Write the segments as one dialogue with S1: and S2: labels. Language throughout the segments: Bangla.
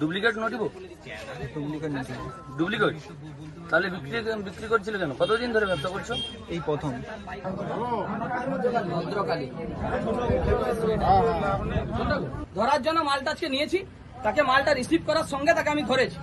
S1: ডুপ্লিকেট নোটিব ডুপ্লিকেট তাহলে বিক্রি বিক্রি করছিল কেন? কতদিন ধরে ব্যবসা করছ?
S2: এই প্রথম।
S3: ধরার জন্য মালটা আজকে নিয়েছি। তাকে মালটা রিসিভ করার সঙ্গে তাকে আমি ধরেছি।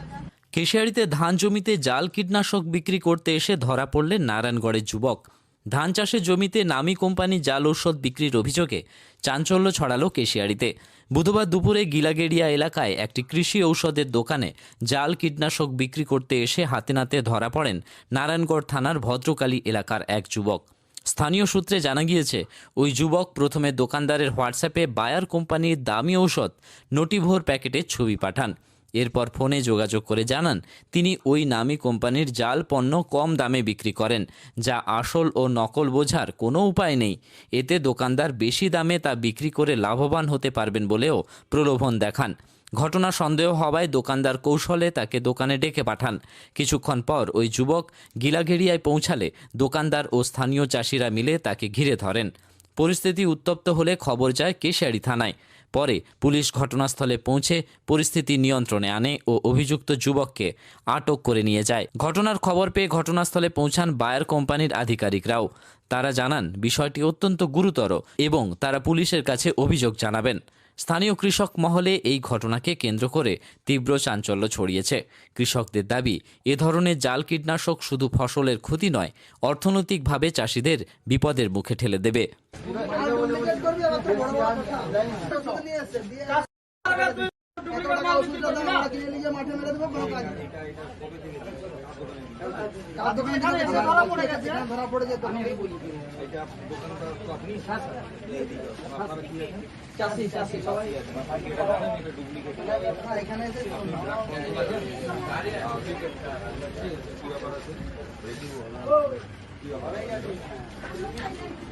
S4: কেশিয়াড়িতে ধান জমিতে জাল কীটনাশক বিক্রি করতে এসে ধরা পড়লেন নারায়ণগড়ের যুবক। ধান চাষের জমিতে নামি কোম্পানি জাল ঔষধ বিক্রির অভিযোগে চাঞ্চল্য ছড়ালো কেশিয়াড়িতে বুধবার দুপুরে গিলাগেড়িয়া এলাকায় একটি কৃষি ঔষধের দোকানে জাল কীটনাশক বিক্রি করতে এসে হাতে নাতে ধরা পড়েন নারায়ণগড় থানার ভদ্রকালী এলাকার এক যুবক। স্থানীয় সূত্রে জানা গিয়েছে, ওই যুবক প্রথমে দোকানদারের হোয়াটসঅ্যাপে বায়ার কোম্পানির দামি ঔষধ নোটিভোর প্যাকেটের ছবি পাঠান। এরপর ফোনে যোগাযোগ করে জানান, তিনি ওই নামী কোম্পানির জাল পণ্য কম দামে বিক্রি করেন, যা আসল ও নকল বোঝার কোনো উপায় নেই। এতে দোকানদার বেশি দামে তা বিক্রি করে লাভবান হতে পারবেন বলেও প্রলোভন দেখান। ঘটনা সন্দেহ হওয়ায় দোকানদার কৌশলে তাকে দোকানে ডেকে পাঠান। কিছুক্ষণ পর ওই যুবক গিলাঘেরিয়ায় পৌঁছালে দোকানদার ও স্থানীয় চাষিরা মিলে তাকে ঘিরে ধরেন। পরিস্থিতি উত্তপ্ত হলে খবর যায় কেশিয়াড়ি থানায়। পরে পুলিশ ঘটনাস্থলে পৌঁছে পরিস্থিতি নিয়ন্ত্রণে আনে ও অভিযুক্ত যুবককে আটক করে নিয়ে যায়। ঘটনার খবর পেয়ে ঘটনাস্থলে পৌঁছান বায়ার কোম্পানির আধিকারিকরাও। তারা জানান, বিষয়টি অত্যন্ত গুরুতর এবং তারা পুলিশের কাছে অভিযোগ জানাবেন। স্থানীয় কৃষক মহলে এই ঘটনাকে কেন্দ্র করে তীব্র চাঞ্চল্য ছড়িয়েছে। কৃষকদের দাবি, এ ধরনের জাল কীটনাশক শুধু ফসলের ক্ষতি নয়, অর্থনৈতিকভাবে চাষিদের বিপদের মুখে ঠেলে দেবে।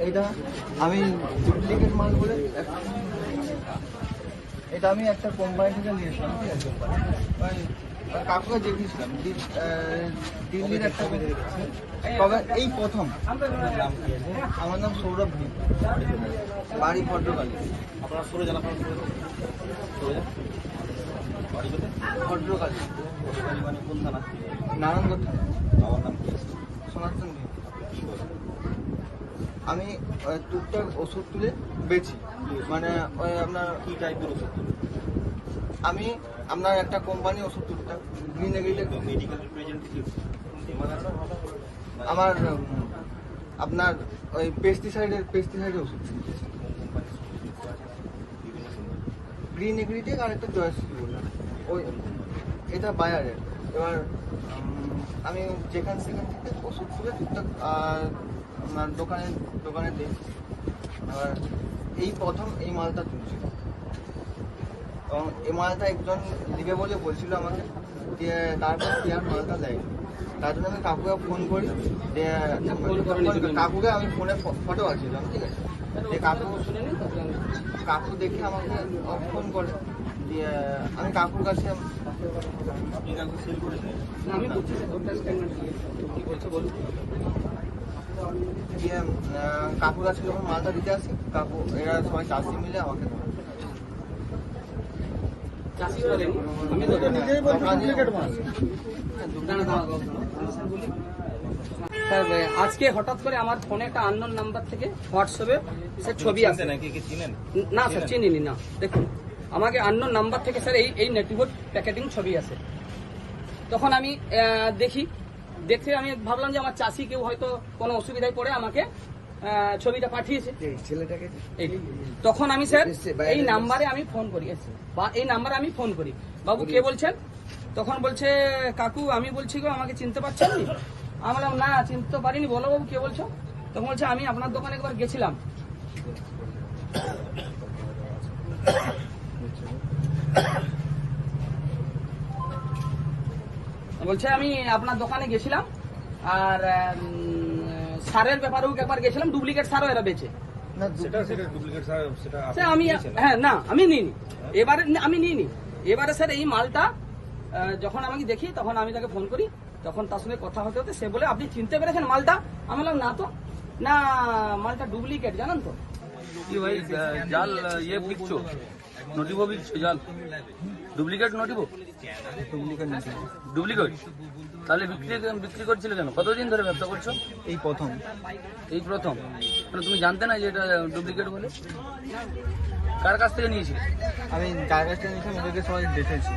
S2: এটা আমি ডুপ্লিকেট মাল বলে এটা আমি একটা কোম্পানি থেকে নিয়েছিলাম ঠিক আছে? কাকুকে আহ, দিল্লির একটা তবে এই প্রথম। আমার নাম সৌরভ ভি বাড়ি ভদ্রকালী।
S1: আপনার সরে জানা
S2: ভদ্রকালী।
S1: মানে কোন থানা?
S2: নারায়ণগড় থানা।
S1: আমার নাম
S2: সনাতন ভি আমি টুকটাক ওষুধ তুলে বেচি। মানে ওই আপনার
S1: কি টাইপের ওষুধ?
S2: আমি আপনার একটা কোম্পানি ওষুধ তুলতাম গ্রিন এগ্রিটে আমার আপনার ওই পেস্টিসাইডের পেস্টিসাইডের ওষুধ গ্রিন এগ্রিটেক আর একটা বললাম ওই এটা বায়ারের এবার আমি যেখান সেখান থেকে ওষুধ তুলে টুকটাক আপনার দোকানে দোকানে দিই এবার এই প্রথম এই মালটা তুলছি। এবং এই মালটা একজন দিবে বলে বলছিল আমাকে দিয়ে তারপর কি আর মালটা দেয় তার জন্য আমি কাকুকে ফোন করি দিয়ে কাকুকে আমি ফোনে ফটো আছিলাম ঠিক আছে? দিয়ে কাকু কাকু দেখে আমাকে ফোন করে দিয়ে আমি কাকুর কাছে কাকুর কাছে যখন মালটা দিতে আসি কাকু এরা সবাই চাষি মিলে আমাকে।
S3: চাষি বলেনি আমি তো স্যার আজকে হঠাৎ করে আমার ফোনে একটা আননোন নাম্বার থেকে হোয়াটসঅ্যাপে স্যার ছবি আসে।
S1: নাকি চিনেন?
S3: না স্যার চিনিনি? না। দেখুন আমাকে আননোন নাম্বার থেকে স্যার এই এই নেটওয়ার্ক প্যাকেটিং ছবি আসে। তখন আমি দেখি দেখে আমি ভাবলাম যে আমার চাষি কেউ হয়তো কোনো অসুবিধায় পড়ে আমাকে ছবিটা পাঠিয়েছে।
S2: ছেলেটাকে
S3: তখন আমি স্যার এই নাম্বারে আমি ফোন করি এসে, বা এই নাম্বারে আমি ফোন করি। বাবু কে বলছেন? তখন বলছে কাকু আমি বলছি গো আমাকে চিনতে পারছেন? আমি বললাম না চিনতে পারিনি। বলো বাবু কে বলছো? তখন বলছে আমি আপনার দোকানে একবার গেছিলাম। বলছে আমি আপনার দোকানে গেছিলাম। আর সারের ব্যাপারেও একবার গেছিলাম ডুপ্লিকেট সারও এরা বেচে।
S2: না
S5: সেটা সেটা ডুপ্লিকেট স্যার সেটা আপনি
S3: স্যার আমি হ্যাঁ না আমি নিইনি। এবারে আমি নিইনি। এবারে স্যার এই মালটা যখন আমাকে দেখি তখন আমি তাকে ফোন করি। তখন তার সঙ্গে কথা হতে হতে সে বলে আপনি চিনতে পেরেছেন মালটা? আমি বললাম না তো। না মালটা ডুপ্লিকেট জানেন তো?
S1: কি ভাই জাল ইয়ে বিকছো নটিবো বিকছো জাল। ডুপ্লিকেট নটিবো ডুপ্লিকেট? তাহলে বিক্রি বিক্রি করছিলে কেন? কতদিন ধরে ব্যবসা করছ?
S2: এই প্রথম।
S1: এই প্রথম? মানে তুমি জানতে না যে এটা ডুপ্লিকেট বলে? কার কাছ থেকে নিয়েছিলে?
S2: আমি যার কাছ থেকে নিয়েছিলাম ওদেরকে সবাই দেখেছি।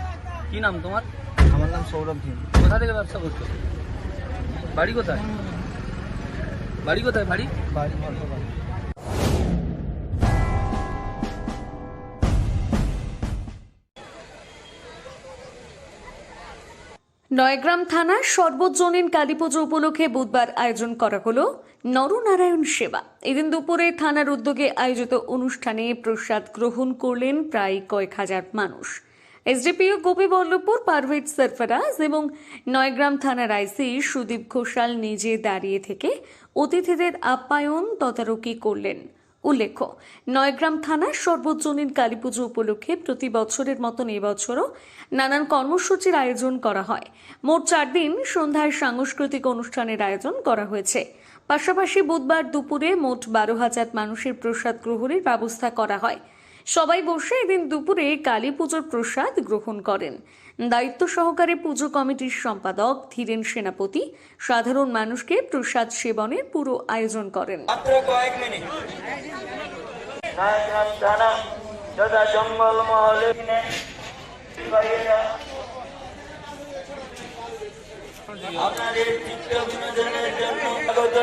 S1: কি নাম তোমার?
S2: আমার নাম সৌরভ ভীম।
S1: কোথা থেকে ব্যবসা করছ? বাড়ি কোথায়? বাড়ি কোথায় বাড়ি?
S2: বাড়ি
S6: নয়গ্রাম থানার সর্বজনীন কালীপুজো উপলক্ষে বুধবার আয়োজন করা হলো নরনারায়ণ সেবা। এদিন দুপুরে থানার উদ্যোগে আয়োজিত অনুষ্ঠানে প্রসাদ গ্রহণ করলেন প্রায় কয়েক হাজার মানুষ। এসডিপিও গোপীবল্লভপুর পারভেজ সরফরাজ এবং নয়গ্রাম থানার আইসি সুদীপ ঘোষাল নিজে দাঁড়িয়ে থেকে অতিথিদের আপ্যায়ন তদারকি করলেন। উল্লেখ্য, নয়গ্রাম থানার সর্বজনীন কালীপুজো উপলক্ষে প্রতি বছরের মতন এবছরও নানান কর্মসূচির আয়োজন করা হয়। মোট চার দিন সন্ধ্যায় সাংস্কৃতিক অনুষ্ঠানের আয়োজন করা হয়েছে। পাশাপাশি বুধবার দুপুরে মোট বারো হাজার মানুষের প্রসাদ গ্রহণের ব্যবস্থা করা হয়। সবাই বসে এদিন দুপুরে কালী পুজোর প্রসাদ গ্রহণ করেন। দায়িত্ব সহকারে পুজো কমিটির সম্পাদক ধীরেন সেনাপতি। সাধারণ মানুষকে প্রসাদ সেবনের পুরো আয়োজন করেন।
S7: থানা জঙ্গল মহলে আপনাদের চিত্র বিনোদনের জন্য স্বাগত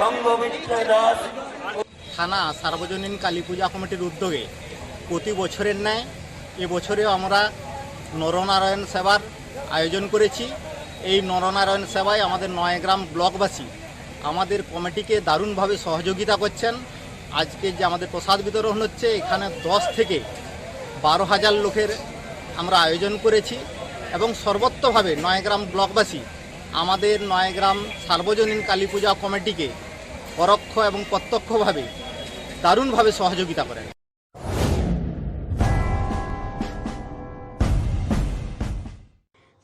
S7: সংঘমিত্র দাস।
S8: থানা সার্বজনীন কালী পূজা কমিটির উদ্যোগে প্রতি বছরের ন্যায় এবছরেও আমরা নরনারায়ণ সেবার আয়োজন করেছি। এই নরনারায়ণ সেবায় আমাদের নয়গ্রাম ব্লকবাসী আমাদের কমিটিকে দারুণভাবে সহযোগিতা করছেন। আজকে যে আমাদের প্রসাদ বিতরণ হচ্ছে, এখানে দশ থেকে বারো হাজার লোকের আমরা আয়োজন করেছি এবং সর্বত্রভাবে নয়গ্রাম ব্লকবাসী আমাদের নয়গ্রাম সার্বজনীন কালী পূজা কমিটিকে পরোক্ষ এবং প্রত্যক্ষভাবে দারুণভাবে সহযোগিতা করেন।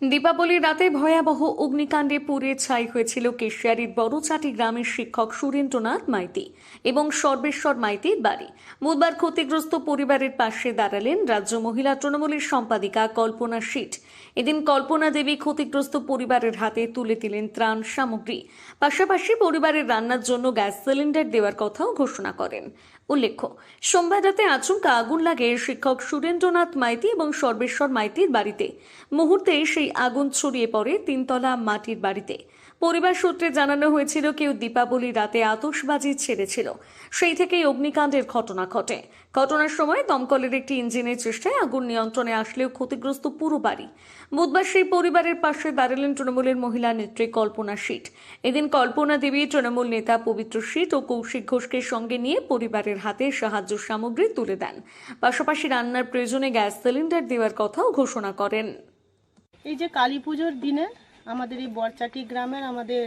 S6: দীপাবলির রাতে ভয়াবহ অগ্নিকাণ্ডে পুড়ে ছাই হয়েছিল কেশিয়ারির বড়চাটি গ্রামের শিক্ষক সুরেন্দ্রনাথ মাইতি এবং সর্বেশ্বর মাইতির বাড়ি। বুধবার ক্ষতিগ্রস্ত পরিবারের পাশে দাঁড়ালেন রাজ্য মহিলা তৃণমূলের সম্পাদিকা কল্পনা শীট এদিন কল্পনা দেবী ক্ষতিগ্রস্ত পরিবারের হাতে তুলে দিলেন ত্রাণ সামগ্রী। পাশাপাশি পরিবারের রান্নার জন্য গ্যাস সিলিন্ডার দেওয়ার কথাও ঘোষণা করেন। উল্লেখ্য, সোমবার রাতে আচমকা আগুন লাগে শিক্ষক সুরেন্দ্রনাথ মাইতি এবং সর্বেশ্বর মাইতির বাড়িতে। মুহূর্তে সেই আগুন ছড়িয়ে পড়ে তিনতলা মাটির বাড়িতে। পরিবার সূত্রে জানানো হয়েছিল, কেউ দীপাবলি রাতে আতশবাজি ছেড়েছিল। সেই থেকেই অগ্নিকাণ্ডের ঘটনা ঘটে। ঘটনার সময় দমকলের একটি ইঞ্জিনের চেষ্টায় আগুন নিয়ন্ত্রণে আসলেও ক্ষতিগ্রস্ত পুরো বাড়ি। বুধবার সেই পরিবারের পাশে দাঁড়ালেন তৃণমূলের মহিলা নেত্রী কল্পনা শীট। এদিন কল্পনা দেবী, তৃণমূল নেতা পবিত্র শীট ও কৌশিক ঘোষকে সঙ্গে নিয়ে পরিবারের হাতে সাহায্য সামগ্রী তুলে দেন। পাশাপাশি রান্নার প্রয়োজনে গ্যাস সিলিন্ডার দেওয়ার কথাও ঘোষণা করেন।
S9: এই যে কালী পুজোর দিনে আমাদের এই বরচাটি গ্রামের আমাদের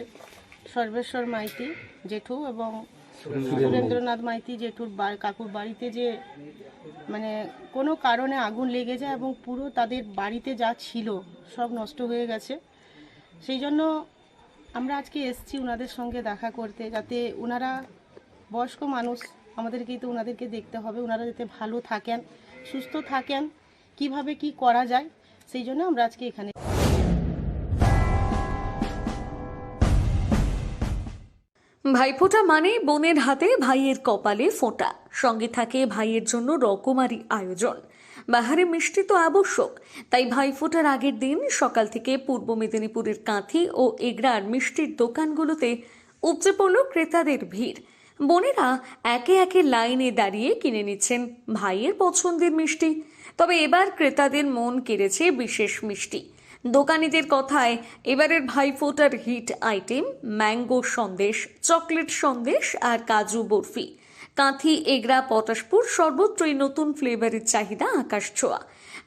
S9: সর্বেশ্বর মাইতি জেঠু এবং সুরেন্দ্রনাথ মাইতি জেঠুর কাকুর বাড়িতে যে মানে কোনো কারণে আগুন লেগে যায় এবং পুরো তাদের বাড়িতে যা ছিল সব নষ্ট হয়ে গেছে। সেই জন্য আমরা আজকে এসছি ওনাদের সঙ্গে দেখা করতে যাতে ওনারা বয়স্ক মানুষ আমাদেরকেই তো ওনাদেরকে দেখতে হবে ওনারা যাতে ভালো থাকেন, সুস্থ থাকেন, কীভাবে কি করা যায়, সেই জন্য আমরা আজকে এখানে
S6: ভাইফোঁটা মানে বোনের হাতে ভাইয়ের কপালে ফোঁটা। সঙ্গে থাকে ভাইয়ের জন্য রকমারি আয়োজন। বাহারে মিষ্টি তো আবশ্যক। তাই ভাইফোঁটার আগের দিন সকাল থেকে পূর্ব মেদিনীপুরের কাঁথি ও এগরার মিষ্টির দোকানগুলোতে উপচে পড়ল ক্রেতাদের ভিড়। বোনেরা একে একে লাইনে দাঁড়িয়ে কিনে নিচ্ছেন ভাইয়ের পছন্দের মিষ্টি। তবে এবার ক্রেতাদের মন কেড়েছে বিশেষ মিষ্টি। দোকানিদের কথায়, এবারের ভাইফোঁটার hit item mango sandesh, chocolate sandesh আর কাজু বরফি। কাঁথি, এগরা, পটাশপুর সর্বত্রই নতুন ফ্লেভারের চাহিদা আকাশ ছোঁয়া।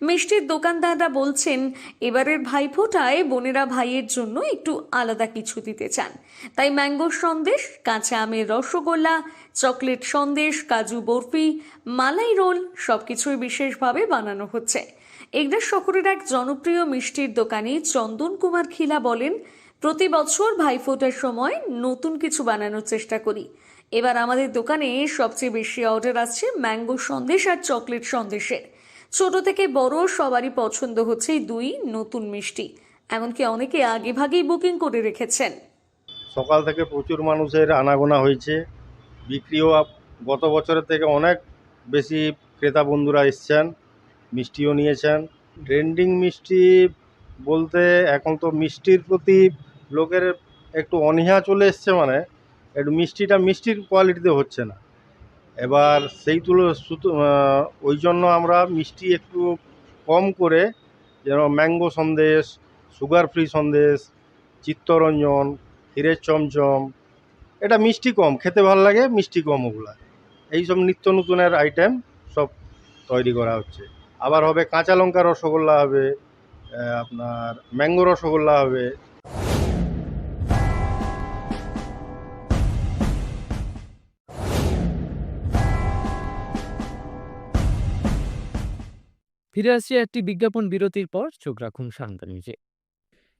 S6: মিষ্টির দোকানদাররা বলছেন, এবারের ভাইফোঁটায় বোনেরা ভাইয়ের জন্য একটু আলাদা কিছু দিতে চান। তাই ম্যাঙ্গো সন্দেশ, কাঁচা আমের রসগোল্লা, চকলেট সন্দেশ, কাজু বরফি, মালাই রোল সবকিছুই বিশেষভাবে বানানো হচ্ছে। এগরা শহরের এক জনপ্রিয় মিষ্টির দোকানে চন্দন কুমার খিলা বলেন, প্রতি বছর ভাইফোঁটার সময় নতুন কিছু বানানোর চেষ্টা করি। এবার আমাদের দোকানে সবচেয়ে বেশি অর্ডার আসছে ম্যাঙ্গো সন্দেশ আর চকলেট সন্দেশের। ছোট থেকে বড় সবারই পছন্দ হচ্ছে দুই নতুন মিষ্টি। এমনকি অনেকে আগে ভাগেই বুকিং করে রেখেছেন।
S5: সকাল থেকে প্রচুর মানুষের আনাগোনা হয়েছে। বিক্রিও গত বছরের থেকে অনেক বেশি ক্রেতা বন্ধুরা এসছেন। মিষ্টিও নিয়েছেন। ট্রেন্ডিং মিষ্টি বলতে এখন তো মিষ্টির প্রতি লোকের একটু অনীহা চলে এসছে মানে একটু মিষ্টিটা মিষ্টির কোয়ালিটিতে হচ্ছে না। এবার সেই তুলো ওই জন্য আমরা মিষ্টি একটু কম করে যেন mango sandesh, sugar free sandesh, Chittaranjan, ক্ষীরের চমচম, এটা মিষ্টি কম, খেতে ভালো লাগে, মিষ্টি কম ওগুলা। এইসব নিত্য নতুনের আইটেম সব তৈরি করা হচ্ছে। আবার হবে কাঁচা লঙ্কা রসগোল্লা হবে আপনার ম্যাঙ্গো রসগোল্লা হবে।
S10: ফিরে আসছি একটি বিজ্ঞাপন বিরতির পর চোখ রাখুন শান্ত নিউজে।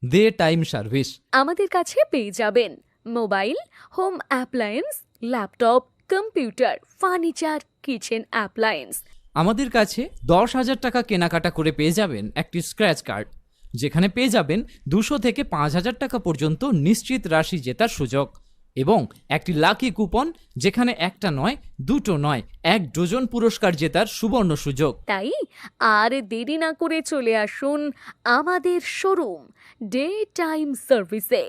S4: দে টাইম সার্ভিস।
S6: আমাদের কাছে পেয়ে যাবেন mobile home appliance laptop computer furniture kitchen appliance.
S4: আমাদের কাছে দশ হাজার টাকা কেনাকাটা করে পেয়ে যাবেন একটি স্ক্র্যাচ কার্ড যেখানে পেয়ে যাবেন দুশো থেকে পাঁচ হাজার টাকা পর্যন্ত নিশ্চিত রাশি জেতার সুযোগ এবং একটি লাকি কুপন যেখানে একটা নয়, দুটো নয়, এক ডজন পুরস্কার জেতার সুবর্ণ সুযোগ।
S6: তাই? আর দেরি না করে চলে আসুন আমাদের শোরুম ডে টাইম সার্ভিসে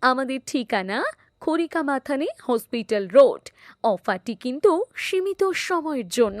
S6: আমাদের ঠিকানা খড়িকা মাথানে হসপিটাল রোড অফারটি কিন্তু সীমিত সময়ের জন্য।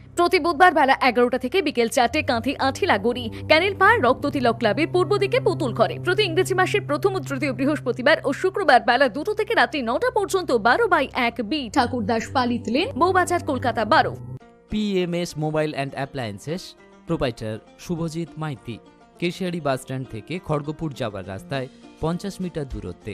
S6: প্রতি বুধবার বেলা এগারোটা থেকে বিকেল চারটে কাঁথি আঠিলা গড়ি ক্যানেল পাড় রক্ততিলক ক্লাবের পূর্ব দিকে পুতুল করে প্রতি ইংরেজি মাসের প্রথম তৃতীয় বৃহস্পতিবার ও শুক্রবার বেলা দুটো থেকে রাত্রি নটা পর্যন্ত বারো বাই এক বি। ঠাকুরদাস পালিত লেন বৌবাজার কলকাতা বারো।
S4: PMS mobile and appliances, proprietor Subhajit Maity, Keshiary bus stand থেকে খড়গপুর যাওয়ার রাস্তায় পঞ্চাশ মিটার দূরত্বে।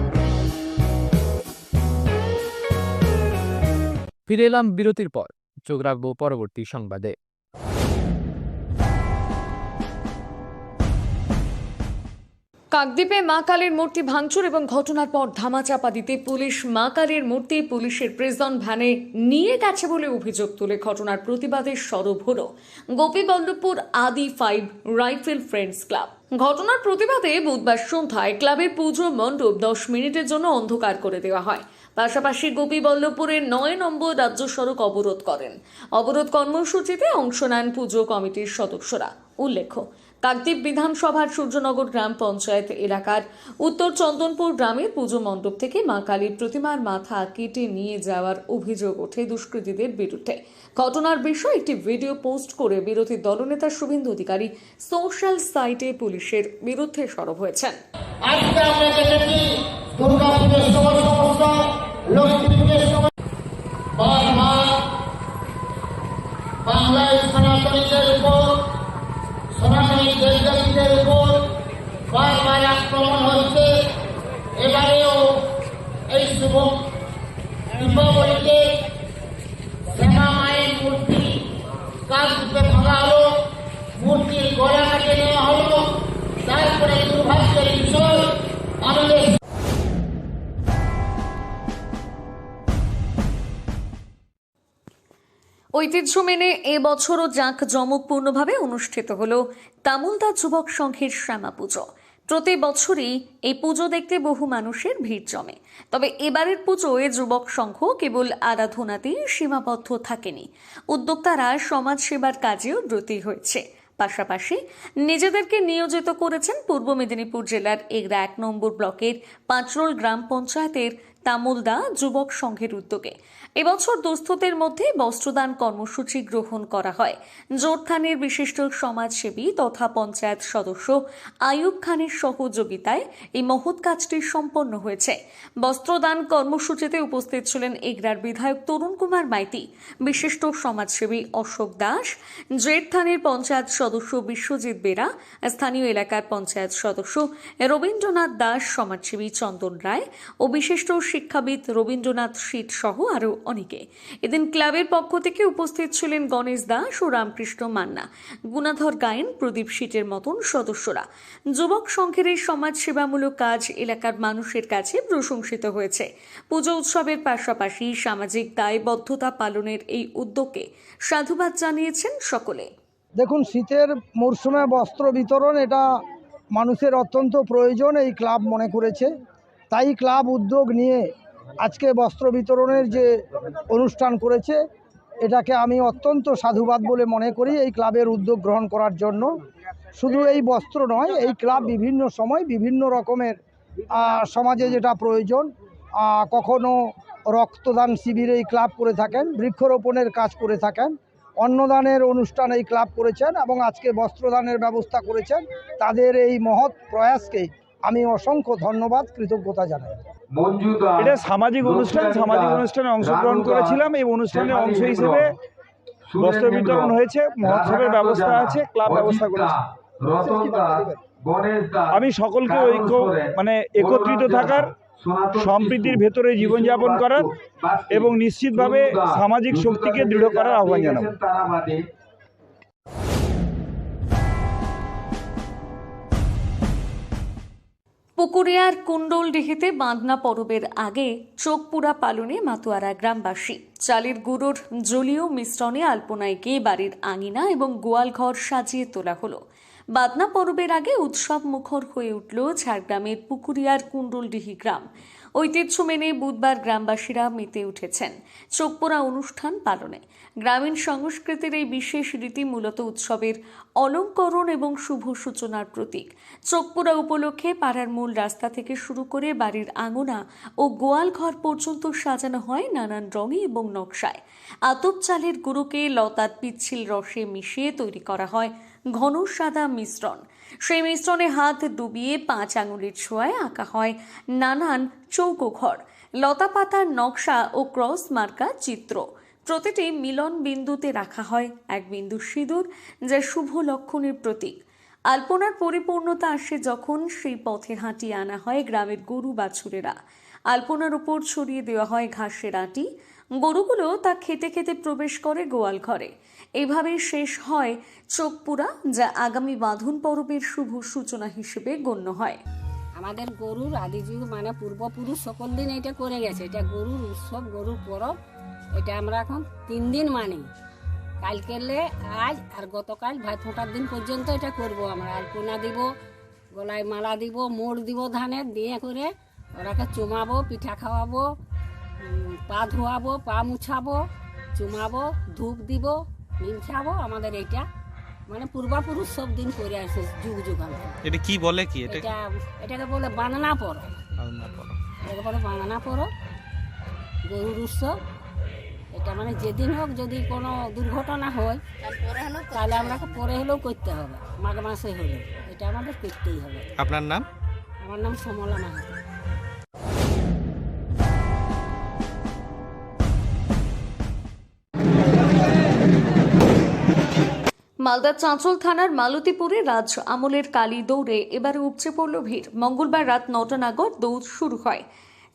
S10: ফিরে এলাম বিরতির পর। চোখ রাখব পরবর্তী সংবাদে।
S6: কাকদ্বীপে মা কালীর মূর্তি ভাঙচুর এবং ঘটনার পর ধামাচাপা দিতে পুলিশ মা কালীর মূর্তি পুলিশের প্রিজন ভ্যানে নিয়ে গেছে বলে অভিযোগ তুলে ঘটনার প্রতিবাদে সরব হল গোপীবল্লভপুর আদি ফাইভ রাইফেল ফ্রেন্ডস ক্লাব। ঘটনার প্রতিবাদে বুধবার সন্ধ্যায় ক্লাবের পুজো মণ্ডপ দশ মিনিটের জন্য অন্ধকার করে দেওয়া হয়। পাশাপাশি গোপীবল্লভপুরের নয় নম্বর রাজ্য সড়ক অবরোধ করেন। অবরোধ কর্মসূচিতে অংশ নেন পুজো কমিটির সদস্যরা। উল্লেখ্য কাকদ্বীপ বিধানসভার সূর্যনগর গ্রাম পঞ্চায়েত এলাকার উত্তর চন্দনপুর গ্রামের পুজো মণ্ডপ থেকে মা কালীর প্রতিমার মাথা কেটে নিয়ে যাওয়ার অভিযোগ ওঠে দুষ্কৃতীদের বিরুদ্ধে। ঘটনার বিষয়ে একটি ভিডিও পোস্ট করে বিরোধী দলনেতা শুভেন্দু অধিকারী সোশ্যাল সাইটে পুলিশের বিরুদ্ধে সরব হয়েছেন।
S11: সময় বারবার উপর সনাতনী দেশবাসীদের উপর বারবার আক্রমণ হচ্ছে। এবারেও এই শুভ দীপাবলিতে শ্যামা মায়ের মূর্তি কাজ রূপে ভাঙা হলো।
S6: ঐতিহ্য মেনে এবছরও জাঁকজমকপূর্ণভাবে অনুষ্ঠিত হল তামুলদা যুবক সংঘের শ্যামা পুজো প্রতি বছরই এই পুজো দেখতে বহু মানুষের ভিড় জমে। তবে এবারের পুজোয় যুবক সংঘ কেবল আরাধনাতেই সীমাবদ্ধ থাকেনি। উদ্যোক্তারা সমাজ সেবার কাজেও ব্রতী হয়েছে। পাশাপাশি নিজেদেরকে নিয়োজিত করেছেন পূর্ব মেদিনীপুর জেলার এগরা এক নম্বর ব্লকের পাঁচরোল গ্রাম পঞ্চায়েতের তামুলদা যুবক সংঘের উদ্যোগে। এবছর দুস্থদের মধ্যে বস্ত্রদান কর্মসূচি গ্রহণ করা হয়। জোট খানের বিশিষ্ট সমাজসেবী তথা পঞ্চায়েত সদস্য আয়ুব খানের সহযোগিতায় এই মহৎ কাজটি সম্পন্ন হয়েছে। বস্ত্রদান কর্মসূচিতে উপস্থিত ছিলেন এগরার বিধায়ক তরুণ কুমার মাইতি, বিশিষ্ট সমাজসেবী অশোক দাস, জেট থানের পঞ্চায়েত সদস্য বিশ্বজিৎ বেরা, স্থানীয় এলাকার পঞ্চায়েত সদস্য রবীন্দ্রনাথ দাস, সমাজসেবী চন্দন রায় ও বিশিষ্ট শিক্ষাবিদ রবীন্দ্রনাথ শীত সহ আরও অনেকে। এদিন ক্লাবের পক্ষ থেকে উপস্থিত ছিলেন গণেশ দাস ও রামকৃষ্ণ মান্না। গুণাধর গায়েন, প্রদীপ শীতের মতন সদস্যরা। যুবক সংঘের এই সমাজসেবামূলক কাজ এলাকার মানুষের কাছে প্রশংসিত হয়েছে। পুজো উৎসবের পাশাপাশি সামাজিক দায়বদ্ধতা পালনের এই উদ্যোগকে সাধুবাদ জানিয়েছেন সকলে।
S12: দেখুন, শীতের মরশুমে বস্ত্র বিতরণ, এটা মানুষের অত্যন্ত প্রয়োজন, এই ক্লাব মনে করেছে। তাই ক্লাব উদ্যোগ নিয়ে আজকে বস্ত্র বিতরণের যে অনুষ্ঠান করেছে, এটাকে আমি অত্যন্ত সাধুবাদ বলে মনে করি এই ক্লাবের উদ্যোগ গ্রহণ করার জন্য। শুধু এই বস্ত্র নয়, এই ক্লাব বিভিন্ন সময় বিভিন্ন রকমের সমাজে যেটা প্রয়োজন কখনো রক্তদান শিবিরে এই ক্লাব করে থাকেন, বৃক্ষরোপণের কাজ করে থাকেন, অন্নদানের অনুষ্ঠান এই ক্লাব করেছেন এবং আজকে বস্ত্রদানের ব্যবস্থা করেছেন। তাদের এই মহৎ প্রয়াসকে আমি অসংখ্য ধন্যবাদ, কৃতজ্ঞতা জানাই।
S13: এটা সামাজিক অনুষ্ঠান সামাজিক অনুষ্ঠানে অংশগ্রহণ করেছিলাম। এই অনুষ্ঠানের অংশ হিসেবে বস্ত্র বিতরণ হয়েছে মহোৎসবের ব্যবস্থা আছে ক্লাব ব্যবস্থা করেছে। আমি সকলকে ঐক্য মানে একত্রিত থাকার সম্প্রীতির ভেতরে জীবনযাপন করার এবং নিশ্চিতভাবে সামাজিক শক্তিকে দৃঢ় করার আহ্বান জানাব।
S6: পুকুরিয়ার কুণ্ডলডিহিতে বাঁধনা পরবের আগে চোখপুরা পালনে মাতুয়ারা গ্রামবাসী। চালের গুঁড়োর জলীয় মিশ্রণে আলপনাইকে বাড়ির আঙিনা এবং গোয়াল ঘর সাজিয়ে তোলা হলো। বাদনা পরবের আগে উৎসব মুখর হয়ে উঠল ঝাড়গ্রামের পুকুরিয়ার কুণ্ডলডিহি গ্রাম। ঐতিহ্য মেনে বুধবার গ্রামবাসীরা মেতে উঠেছেন। চোখপোড়া অনুষ্ঠান পালনে গ্রামীণ সংস্কৃতির এই বিশেষ রীতি মূলত উৎসবের অলঙ্করণ এবং শুভ সূচনার প্রতীক। চোখপুরা উপলক্ষে পাড়ার মূল রাস্তা থেকে শুরু করে বাড়ির আঙনা ও গোয়াল ঘর পর্যন্ত সাজানো হয় নানান রঙে এবং নকশায়। আতপ চালের গুঁড়োকে লতার পিচ্ছিল রসে মিশিয়ে তৈরি করা হয় ঘন সাদা মিশ্রণ। সেই মিশ্রণে হাত ডুবিয়ে পাঁচ আঙুলের ছোঁয়ায় আঁকা হয় নানান চৌকো ঘর। লতা পাতার নকশা ও ক্রস মার্কা চিত্র। প্রতিটি মিলন বিন্দুতে রাখা হয় এক বিন্দু সিঁদুর যা শুভ লক্ষণের প্রতীক। আলপনার পরিপূর্ণতা আসে যখন সেই পথে হাঁটিয়ে আনা হয় গ্রামের গরু বাছুরেরা আলপনার উপর ছড়িয়ে দেওয়া হয় ঘাসের আঁটি। গরুগুলো তা খেতে খেতে প্রবেশ করে গোয়াল ঘরে। এভাবে শেষ হয় চোখপুরা, যা আগামী বাঁধন পরবের শুভ সূচনা হিসেবে গণ্য হয়।
S14: আমাদের গরুর আদিযুগ মানে পূর্বপুরুষ সকল দিন এটা করে গেছে। এটা গরুর উৎসব, গরুর পরব। এটা আমরা এখন তিন দিন মানি। কালকেলে আজ আর গতকাল ভাই ফোঁটার দিন পর্যন্ত এটা করব আমরা। আলপনা দিব গলায় মালা দিব মোড় দিব ধানের দিয়ে করে ওরাকে চুমাবো পিঠা খাওয়াবো পা ধোয়াবো পা মুছাবো চুমাবো ধূপ দিব নিমছাবো আমাদের এটা মানে পূর্বাপুরুষ সব দিন করে আসছে যুগ যুগান্ত
S15: এটা কি বলে কি? এটা
S14: এটা এটাকে বলে বানানা পরব। এটাকে বলে বানানা পরব। গরুর উৎসব। এটা মানে যেদিন হোক যদি কোনো দুর্ঘটনা হয় তাহলে আমরা পরে হলেও করতে হবে মাঘ মাসে হলে। এটা আমাদের করতেই হবে।
S15: আপনার নাম?
S14: আমার নাম সমলা মাহাতো।
S6: মালদার চাঁচল থানার মালতীপুরে রাজ আমলের কালী দৌড়ে এবারে উপচে পড়ল ভিড়। মঙ্গলবার রাত নটা নাগদ দৌড় শুরু হয়।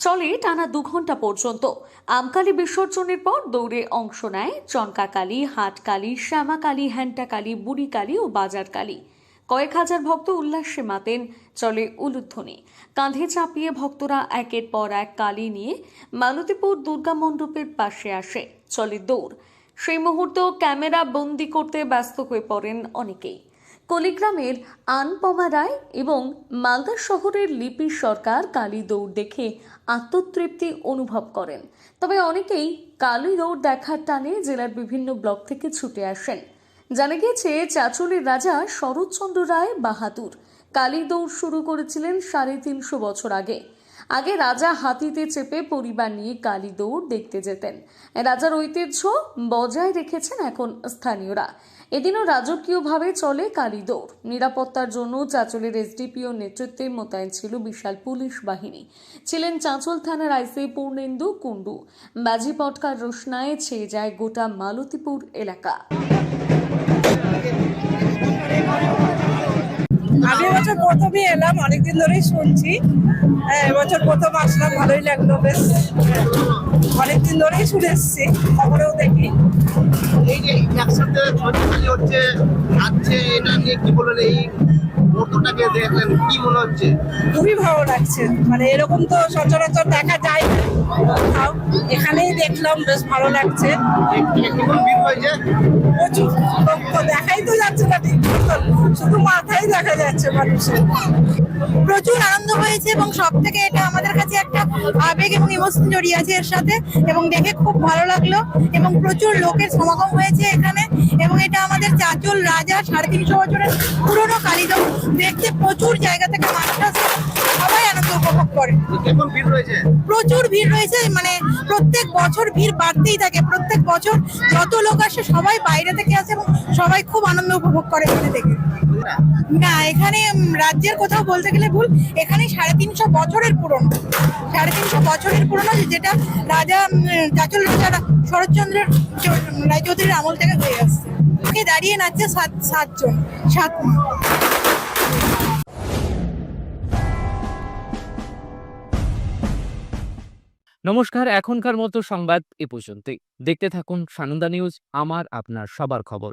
S6: চলে টানা দু ঘণ্টা পর্যন্ত। আমকালী বিসর্জনের পর দৌড়ে অংশ নেয় চনকাকালী, হাটকালী, শ্যামাকালী, হ্যান্টাকালী, বুড়িকালী ও বাজারকালী। কয়েক হাজার ভক্ত উল্লাসে মাতেন, চলে উলুধ্বনি। কাঁধে চাপিয়ে ভক্তরা একের পর এক কালী নিয়ে মালতীপুর দুর্গা মণ্ডপের পাশে আসে, চলে দৌড়। সেই মুহূর্ত ক্যামেরা বন্দি করতে ব্যস্ত হয়ে পড়েন অনেকেই। কলিগ্রামের আনপমা রায় এবং মালদা শহরের লিপি সরকার কালী দৌড় দেখে আত্মতৃপ্তি অনুভব করেন। তবে অনেকেই কালী দৌড় দেখার টানে জেলার বিভিন্ন ব্লক থেকে ছুটে আসেন। জানা গিয়েছে, চাচলের রাজা শরৎচন্দ্র রায় বাহাদুর কালী দৌড় শুরু করেছিলেন সাড়ে তিনশো বছর আগে। আগে রাজা হাতিতে চেপে পরিবার নিয়ে কালী দৌড় দেখতে যেতেন। রাজার ঐতিহ্য বজায় রেখেছেন এখন স্থানীয়রা। এদিনও রাজকীয়ভাবে চলে কালী দৌড় নিরাপত্তার জন্য চাঁচলের এসডিপিও নেতৃত্বে মোতায়েন ছিল বিশাল পুলিশ বাহিনী। ছিলেন চাঁচল থানার আইসি পূর্ণেন্দু কুণ্ডু। বাজি পটকার রোশনায় ছেয়ে যায় গোটা মালতীপুর এলাকা।
S16: আমি এবছর প্রথমই এলাম, অনেকদিন ধরেই শুনছি। হ্যাঁ এবছর প্রথম আসলাম, ভালোই লাগল, বেশ। অনেকদিন ধরেই শুনে এসছি খবরেও দেখি।
S17: এই যে একসাথে হচ্ছে নাচছে এটা নিয়ে কি বললেন এই মুহূর্তটাকে দেখলেন কি মনে হচ্ছে?
S16: খুবই ভালো লাগছে। মানে এরকম তো সচরাচর দেখা যায় না। কোথাও। এখানেই দেখলাম বেশ ভালো লাগছে। প্রচুর। দেখাই তো যাচ্ছে না ঠিক শুধু মাথাই দেখা যাচ্ছে মানুষের।
S18: প্রচুর আনন্দ হয়েছে এবং সব থেকে এটা আমাদের কাছে একটা আবেগ এবং ইমোশন জড়িয়ে আছে এর সাথে এবং দেখে খুব ভালো লাগল এবং প্রচুর লোকের সমাগম হয়েছে এখানে এবং এটা আমাদের চাচল রাজা সাড়ে তিনশো বছরের পুরনো কালীদম দেখতে প্রচুর জায়গা থেকে মানুষ আসে সবাই আনন্দ উপভোগ করে। প্রচুর ভিড় রয়েছে মানে প্রত্যেক বছর ভিড় বাড়তেই থাকে। প্রত্যেক বছর যত লোক আসে সবাই বাইরে থেকে আসে এবং সবাই খুব আনন্দ উপভোগ করে এখানে দেখে। না এখানে রাজ্যের কোথাও বলতে গেলে ভুল এখানে সাড়ে তিনশো বছরের পুরনো। সাড়ে তিনশো বছরের পুরনো যেটা রাজা চাচল রাজা শরৎচন্দ্রের রায়চৌধুরীর আমল থেকে হয়ে আসছে। দাঁড়িয়ে নাচছে সাত সাতজন সাত
S10: নমস্কার এখনকার মতো সংবাদ এ পর্যন্তই। দেখতে থাকুন সানন্দা নিউজ আমার আপনার সবার খবর।